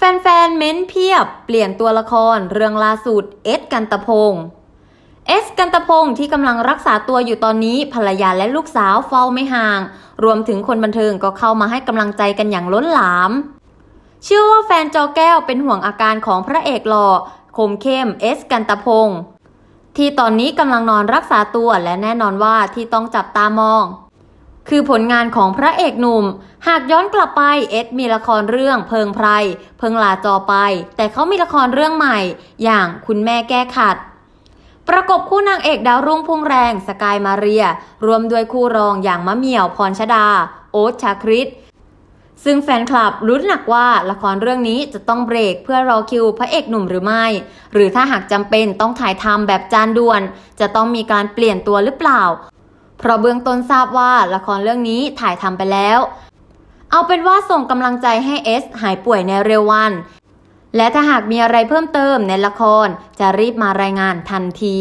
แฟนๆ เม้นเพียบ เปลี่ยนตัวละครเรื่องล่าสุดเอสกันตะพงศ์เอสกันตะพงศ์ที่กำลังรักษาตัวอยู่ตอนนี้ภรรยาและลูกสาวเฝ้าไม่ห่าง รวมถึงคนบันเทิงก็เข้ามาให้กำลังใจกันอย่างล้นหลาม เชื่อว่าแฟนจอแก้วเป็นห่วงอาการของพระเอกหล่อคมเข้มเอสกันตะพงศ์ที่ตอนนี้กำลังนอนรักษาตัวและแน่นอนว่าที่ต้องจับตามอง คือผลงานของพระเอกหนุ่ม หากย้อนกลับไปเอสมีละครเรื่องเพิงไพร เพิงลาจอไป แต่เขามีละครเรื่องใหม่ อย่างคุณแม่แก้ขัด ประกบคู่นางเอกดาวรุ่งพุ่งแรง สกายมาเรีย รวมด้วยคู่รองอย่างมะเหมี่ยวพรชดา โอ๊ตชาคริตซึ่งแฟนคลับรุ้นหนักว่าละครเรื่องนี้จะต้องเบรกเพื่อรอคิวพระเอกหนุ่มหรือไม่ หรือถ้าหากจำเป็นต้องถ่ายทำแบบจานด่วน จะต้องมีการเปลี่ยนตัวหรือเปล่า เพราะเบื้องต้นทราบว่าละครเรื่องนี้ถ่ายทำไปแล้ว เอาเป็นว่าส่งกำลังใจให้เอสหายป่วยในเร็ววัน และถ้าหากมีอะไรเพิ่มเติมในละครจะรีบมารายงานทันที